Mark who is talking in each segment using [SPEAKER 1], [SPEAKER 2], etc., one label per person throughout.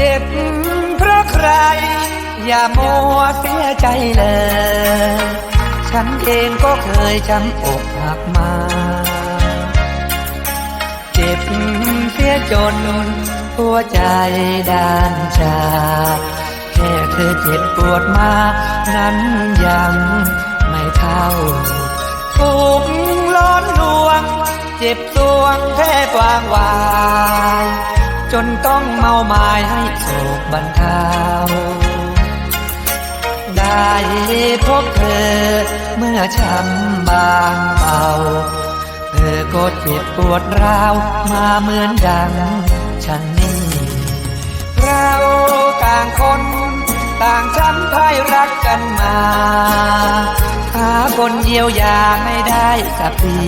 [SPEAKER 1] จ็บเพราะใคร อย่ามัวเสียใจเลย ฉันเองก็เคยช้ำอกหักมา เจ็บเสียจนหัวใจด้านชา แค่เธอเจ็บปวดมา นั้นยังไม่เท่าถูกล้อนลวง เจ็บสวงแทบวางวาย จนต้องเมาไม้ให้โศกบรรเทาได้พบเธอเมื่อช้ำบางเบาเธอก็เจ็บปวดร้าวมาเหมือนดังฉันนี่เราต่างคนต่างช้ำพ่ายรักกันมาหาคนเยียวยาไม่ได้สักที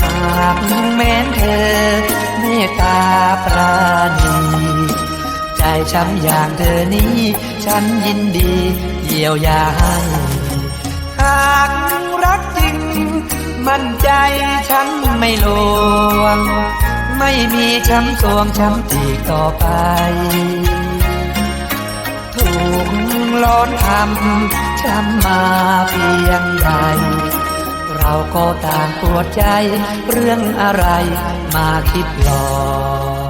[SPEAKER 1] หากแม้นเธอ ตตาปราณีใจช้ำอย่างเธอนี้ ฉันยินดีเยียวยาให้หากรักจริง มั่นใจฉันไม่ลวง ไม่มีช้ำสวงช้ำตีกต่อไป ถูกล้อนทำช้ำมาเพียงใด เราก็ต่างปวดใจเรื่องอะไรมาคิดหลอก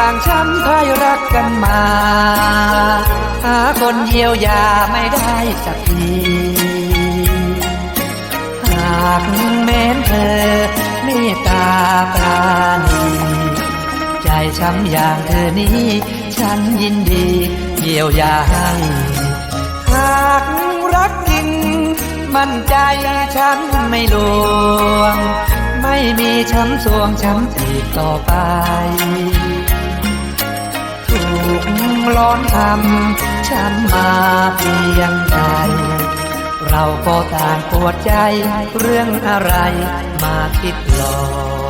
[SPEAKER 1] ต่างช้ำพ่ายรักกันมา หาคนเยียวยาไม่ได้สักทีหากแม้นเธอเมตตาปราณีใจช้ำอย่างเธอนี้ ฉันยินดีเยียวยาให้หากรักจริงมั่นใจฉันไม่ลวง ไม่มีช้ำสวงช้ำตีกต่อไป ถูกล้อนทำช้ำมาเพียงใดเราก็ต่างปวดใจเรื่องอะไรมาคิดหลอก